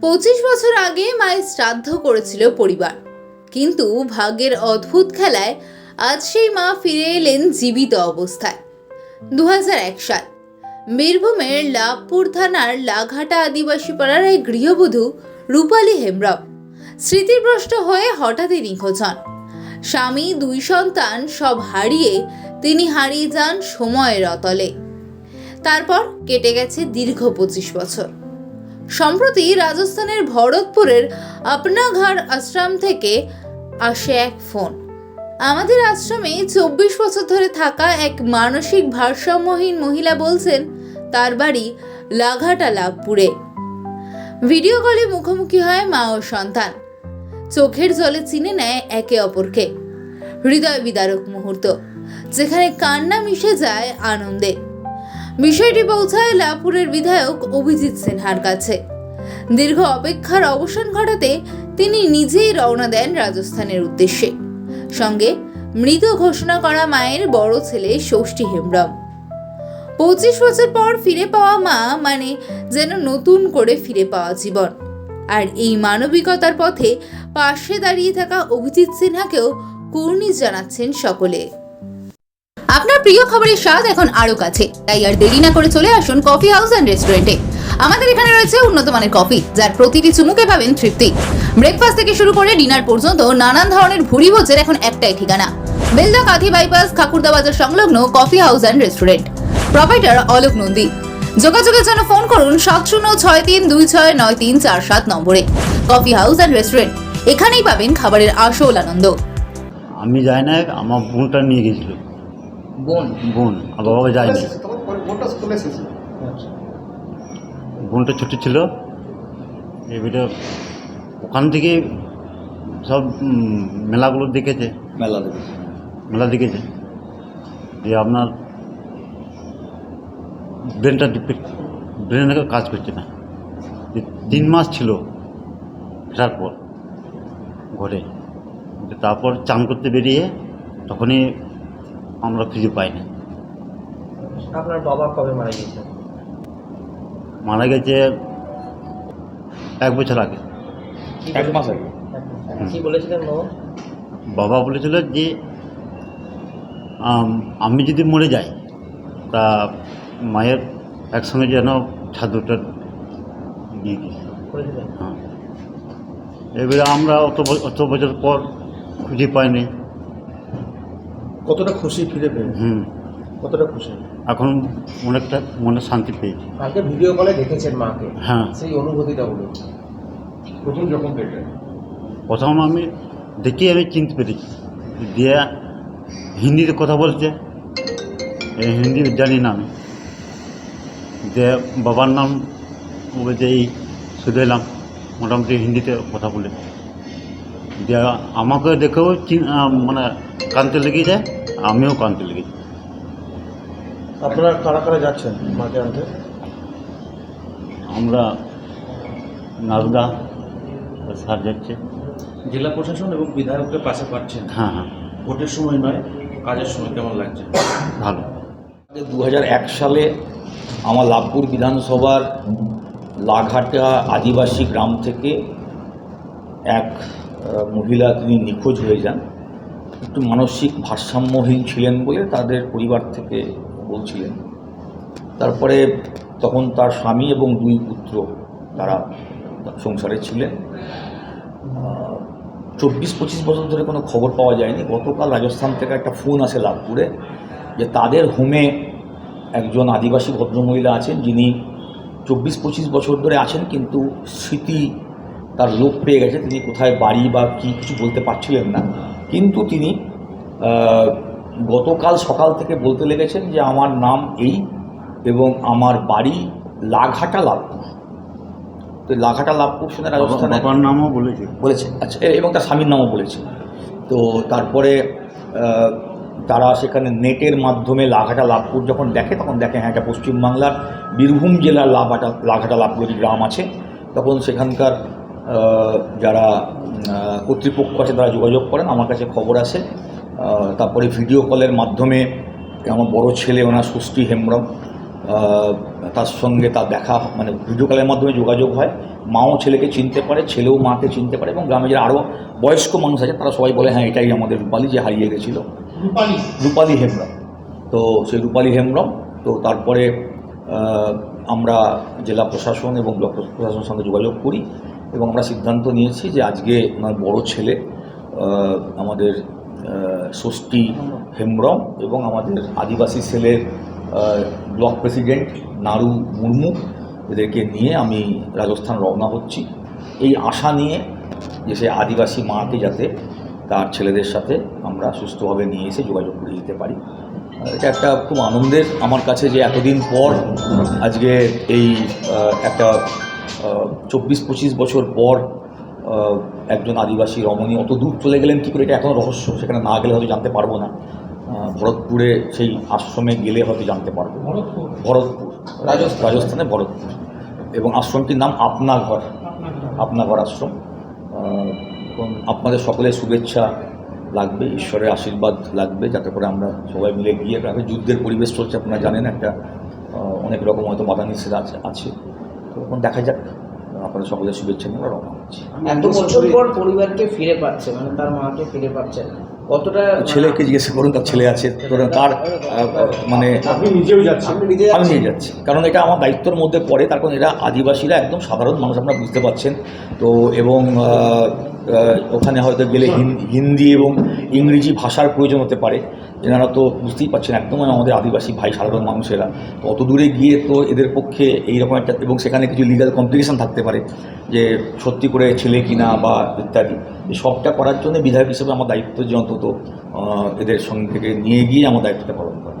পঁচিশ বছর আগে মায়ের শ্রাদ্ধ করেছিল পরিবার। কিন্তু ভাগ্যের অদ্ভুত খেলায় আজ সেই মা ফিরে এলেন জীবিত অবস্থায়। দু সাল, বীরভূমের লাভপুর থানার লাঘাটা আদিবাসী পাড়ার এক গৃহবধূ রূপালী হেমব্রম স্মৃতিভ্রষ্ট হয়ে হঠাৎই নিখোঁজ হন। স্বামী, দুই সন্তান সব হারিয়ে তিনি হারিয়ে যান সময়ের অতলে। তারপর কেটে গেছে দীর্ঘ পঁচিশ বছর। সম্প্রতি রাজস্থানের ভরতপুরের আপনাঘাট আশ্রম থেকে আসে এক ফোন। আমাদের আশ্রমে চব্বিশ বছর ধরে থাকা এক মানসিক ভারসাম্যহীন মহিলা বলছেন, তার বাড়ি লাঘাটা লাভপুরে ভিডিও কলে মুখোমুখি হয় মা ও সন্তান। চোখের জলে চিনে নেয় একে অপরকে। হৃদয় বিদারক মুহূর্ত, যেখানে কান্না মিশে যায় আনন্দে। বিষয়টি পৌঁছায় লাভপুরের বিধায়ক অভিজিৎ সিনহার কাছে। দীর্ঘ অপেক্ষার অবসান ঘটাতে তিনি নিজেই রওনা দেন রাজস্থানের উদ্দেশ্যে। সঙ্গে মৃত ঘোষণা করা মায়ের বড় ছেলে ষষ্ঠী হেমব্রম। পঁচিশ বছর পর ফিরে পাওয়া মা মানে যেন নতুন করে ফিরে পাওয়া জীবন। আর এই মানবিকতার পথে পাশে দাঁড়িয়ে থাকা অভিজিৎ সিনহাকেও কুর্নিশ জানাচ্ছেন সকলে। আপনার প্রিয় খাবারের স্বাদ এখন আরও কাছে। তাই আর দেরি না করে চলে আসুন কফি হাউস অ্যান্ড রেস্টুরেন্টে আমাদের এখানে রয়েছে উন্নত মানের কফি যার প্রতিটি চুমুকে পাবেন তৃপ্তি। ব্রেকফাস্ট থেকে শুরু করে ডিনার পর্যন্ত নানান ধরনের ভুরি ভোজের এখন একটাই ঠিকানা। বেলদা কাঁথি বাইপাস খাকুরদা বাজার সংলগ্ন coffee house and restaurant proprietor Alok Nandi. যোগাযোগের জন্য ফোন করুন সাত শূন্য ছয় তিন দুই ছয় নয় তিন চার সাত নম্বরে। কফি হাউস অ্যান্ড রেস্টুরেন্ট এখানেই পাবেন খাবারের আসল আনন্দ। আমি যাই না, আমার বোনটা নিয়ে গেছিল। বোন। বোন আর বাবা যায়নি। তখন কোনটা স্কুলে এসেছে। আচ্ছা। বোনটা ছোটো ছিল এবারে ওখান থেকে সব মেলাগুলো দেখেছে। মেলা দেখেছি। মেলা দেখেছে। যে আপনার ব্রেনটা ব্রেনটা কাজ করছে না। যে তিন মাস ছিল ফেরার পর ঘরে। তারপর চান করতে বেরিয়ে তখনই আমরা খুঁজে পাইনি আপনার বাবা কবে মারা গিয়েছেন মারা গেছে এক বছর আগে। এক মাস আগে। কি বলেছিলেন বাবা? বাবা বলেছিল যে আমি যদি মরে যাই তা মায়ের একসঙ্গে যেন ছাদুটা দিয়ে দিই। হ্যাঁ। এবারে আমরা অত অত বছর পর খুঁজে পাইনি। কতটা খুশি ফিরে পেয়ে হুম। কতটা খুশি? এখন অনেকটা মনে শান্তি পেয়েছি। কালকে ভিডিও কলে দেখেছেন মাকে? হ্যাঁ। সেই অনুভূতিটা বলুন। প্রথম যখন দেখে প্রথম আমি দেখি আমি চিনতে পেরেছি। দিয়ে হিন্দিতে কথা বলছে এই হিন্দি জানি না আমি। যে বাবার নাম যে এই শুধু এলাম মোটামুটি হিন্দিতে কথা বলে যে আমাকে দেখেও মানে কানতে লেগে যায় আমিও কানতে লেগে যাই আপনারা কারা কারা যাচ্ছেন মাকে আনতে? আমরা নারদা স্যার যাচ্ছে। জেলা প্রশাসন এবং বিধায়ককে পাশে পাচ্ছেন। হ্যাঁ হ্যাঁ। ভোটের সময় নয় কাজের সময় কেমন লাগছে? ভালো। দু হাজার এক সালে আমার লাভপুর বিধানসভার লাঘাটা আদিবাসী গ্রাম থেকে এক মহিলা তিনি নিখোঁজ হয়ে যান। একটু মানসিক ভারসাম্যহীন ছিলেন বলে তাদের পরিবার থেকে বলছিলেন। তারপরে তখন তার স্বামী এবং দুই পুত্র তারা সংসারে ছিলেন। চব্বিশ পঁচিশ বছর ধরে কোনো খবর পাওয়া যায়নি। গতকাল রাজস্থান থেকে একটা ফোন আসে লাভপুরে যে তাদের হোমে একজন আদিবাসী ভদ্রমহিলা আছেন যিনি চব্বিশ পঁচিশ বছর ধরে আছেন, কিন্তু স্মৃতি তার লোপ পেয়ে গেছে তিনি কোথায় বাড়ি বা কী কিছু বলতে পারছিলেন না। কিন্তু তিনি গতকাল সকাল থেকে বলতে লেগেছেন যে আমার নাম এই এবং আমার বাড়ি লাঘাটা লাভপুর। তো লাঘাটা লাভপুর শুনে রাজস্থানে নামও বলেছে। বলেছে আচ্ছা এবং তার স্বামীর নামও বলেছে। তো তারপরে তারা সেখানে নেটের মাধ্যমে লাঘাটা লাভপুর যখন দেখে তখন দেখে হ্যাঁ এটা পশ্চিমবাংলার বীরভূম জেলার লাভাটা লাঘাটা লাভপুর গ্রাম আছে তখন সেখানকার যারা কর্তৃপক্ষ আছে তারা যোগাযোগ করেন আমার কাছে খবর আসে। তারপরে ভিডিও কলের মাধ্যমে আমার বড় ছেলে ওনার ষষ্ঠী হেমব্রম তার সঙ্গে তার দেখা মানে ভিডিও কলের মাধ্যমে যোগাযোগ হয়। মাও ছেলেকে চিনতে পারে ছেলেও মাকে চিনতে পারে এবং গ্রামে যারা আরও বয়স্ক মানুষ আছে তারা সবাই বলে হ্যাঁ এটাই আমাদের রূপালী যে হারিয়ে গেছিল। রূপালী। হেমব্রম। তো সেই রূপালী হেমব্রম তো তারপরে আমরা জেলা প্রশাসন এবং ব্লক প্রশাসনের সঙ্গে যোগাযোগ করি। এবং আমরা সিদ্ধান্ত নিয়েছি যে আজকে আমার বড় ছেলে আমাদের ষষ্ঠী হেমব্রম এবং আমাদের Adivasi ah, block president Naru Murmu এদেরকে নিয়ে আমি রাজস্থান রওনা হচ্ছি। এই আশা নিয়ে যে সে আদিবাসী মাকে যাতে তার ছেলেদের সাথে আমরা সুস্থভাবে নিয়ে এসে যোগাযোগ করে দিতে পারি। এটা একটা খুব আনন্দের আমার কাছে যে এতদিন পর আজকে এই একটা চব্বিশ পঁচিশ বছর পর একজন আদিবাসী রমণী অত দূর চলে গেলেন কী করে? এটা এখনও রহস্য সেখানে না গেলে হয়তো জানতে পারব না। ভরতপুরে সেই আশ্রমে গেলে হয়তো জানতে পারব। ভরতপুর। রাজস্থান। রাজস্থানে ভরতপুর। এবং আশ্রমটির নাম আপনা ঘর আপনা ঘর আশ্রম এবং আপনাদের সকলের শুভেচ্ছা লাগবে ঈশ্বরের আশীর্বাদ লাগবে যাতে করে আমরা সবাই মিলে গিয়ে যুদ্ধের পরিবেশ চলছে। আপনারা জানেন একটা অনেক রকম হয়তো বাধা নিষেধ আছে আছে। তো এখন দেখা যাক। আপনাদের সকলের শুভেচ্ছা নিয়ে আমরা রওনা হচ্ছি। এত বছর পর পরিবারকে ফিরে পাচ্ছে মানে তার মাকে ফিরে পাচ্ছে কতটা ছেলেকে জিজ্ঞেস করুন তার ছেলে আছে ধরুন তার মানে আপনি নিজেও যাচ্ছেন। আমি নিয়ে যাচ্ছি। কারণ এটা আমার দায়িত্বের মধ্যে পড়ে তার কারণ এরা আদিবাসীরা একদম সাধারণ মানুষ আপনারা বুঝতে পারছেন। তো এবং ওখানে হয়তো গেলে হিন- হিন্দি এবং ইংরেজি ভাষার প্রয়োজন হতে পারে। এনারা তো বুঝতেই পারছেন একদম আমাদের আদিবাসী ভাই, সাধারণ মানুষেরা। তো অত দূরে গিয়ে তো এদের পক্ষে এইরকম একটা, এবং সেখানে কিছু লিগাল কমপ্লিকেশন থাকতে পারে যে সত্যি করে ছেলে কিনা বা ইত্যাদি। সবটা করার জন্য বিধায়ক হিসেবে আমার দায়িত্ব যে অন্তত এদের সঙ্গে থেকে নিয়ে গিয়ে আমার দায়িত্বটা পালন করা।